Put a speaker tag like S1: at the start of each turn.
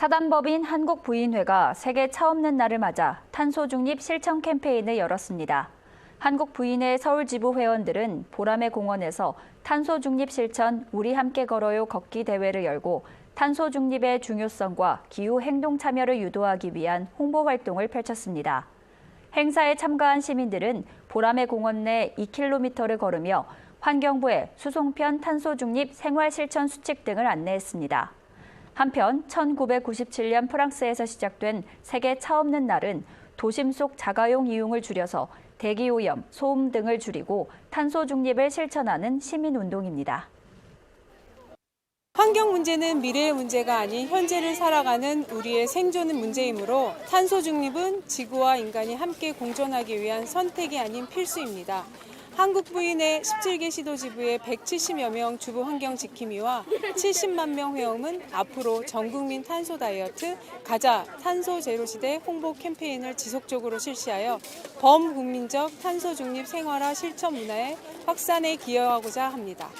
S1: 사단법인 한국부인회가 세계 차 없는 날을 맞아 탄소 중립 실천 캠페인을 열었습니다. 한국부인회 서울지부 회원들은 보람의 공원에서 탄소 중립 실천 우리 함께 걸어요 걷기 대회를 열고 탄소 중립의 중요성과 기후 행동 참여를 유도하기 위한 홍보 활동을 펼쳤습니다. 행사에 참가한 시민들은 보람의 공원 내 2km를 걸으며 환경부의 수송편 탄소 중립 생활 실천 수칙 등을 안내했습니다. 한편 1997년 프랑스에서 시작된 세계 차 없는 날은 도심 속 자가용 이용을 줄여서 대기 오염, 소음 등을 줄이고 탄소 중립을 실천하는 시민 운동입니다.
S2: 환경 문제는 미래의 문제가 아닌 현재를 살아가는 우리의 생존의 문제이므로 탄소 중립은 지구와 인간이 함께 공존하기 위한 선택이 아닌 필수입니다. 한국 부인의 17개 시도 지부의 170여 명 주부 환경 지킴이와 70만 명 회원은 앞으로 전국민 탄소 다이어트 가자 탄소 제로 시대 홍보 캠페인을 지속적으로 실시하여 범국민적 탄소 중립 생활화 실천 문화의 확산에 기여하고자 합니다.